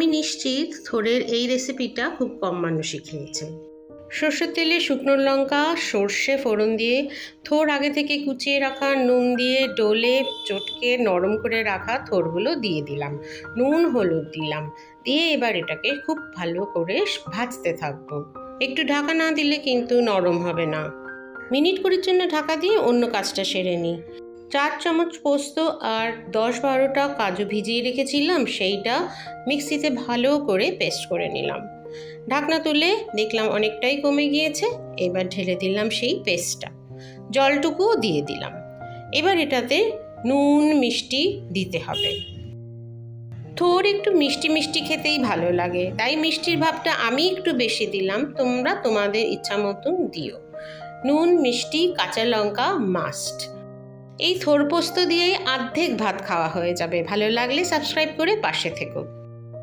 আমি নিশ্চিত থোরের এই রেসিপিটা খুব কম মানুষই খেয়েছে। সর্ষের তেলে শুকনো লঙ্কা, সর্ষে ফোড়ন দিয়ে থোর আগে থেকে কুচিয়ে রাখা, নুন দিয়ে ডোলে চটকে নরম করে রাখা থোরগুলো দিয়ে দিলাম। নুন, হলুদ দিলাম। দিয়ে এবার এটাকে খুব ভালো করে ভাজতে থাকব। একটু ঢাকা না দিলে কিন্তু নরম হবে না। মিনিট কুড়ির জন্য ঢাকা দিয়ে অন্য কাজটা সেরে নিই। চার চামচ পোস্ত আর দশ বারোটা কাজু ভিজিয়ে রেখেছিলাম, সেইটা মিক্সিতে ভালো করে পেস্ট করে নিলাম। ঢাকনা তুলে দেখলাম অনেকটাই কমে গিয়েছে, এবার ঢেলে দিলাম সেই পেস্টটা। জলটুকুও দিয়ে দিলাম। এবার এটাতে নুন, মিষ্টি দিতে হবে। থোর একটু মিষ্টি মিষ্টি খেতেই ভালো লাগে, তাই মিষ্টির ভাবটা আমি একটু বেশি দিলাম, তোমরা তোমাদের ইচ্ছা মতন দিও। নুন, মিষ্টি, কাঁচা লঙ্কা মাস্ট এই থোরপোস্ত দিয়েই অর্ধেক ভাত খাওয়া হয়ে যাবে। ভালো লাগলে সাবস্ক্রাইব করে পাশে থেকো।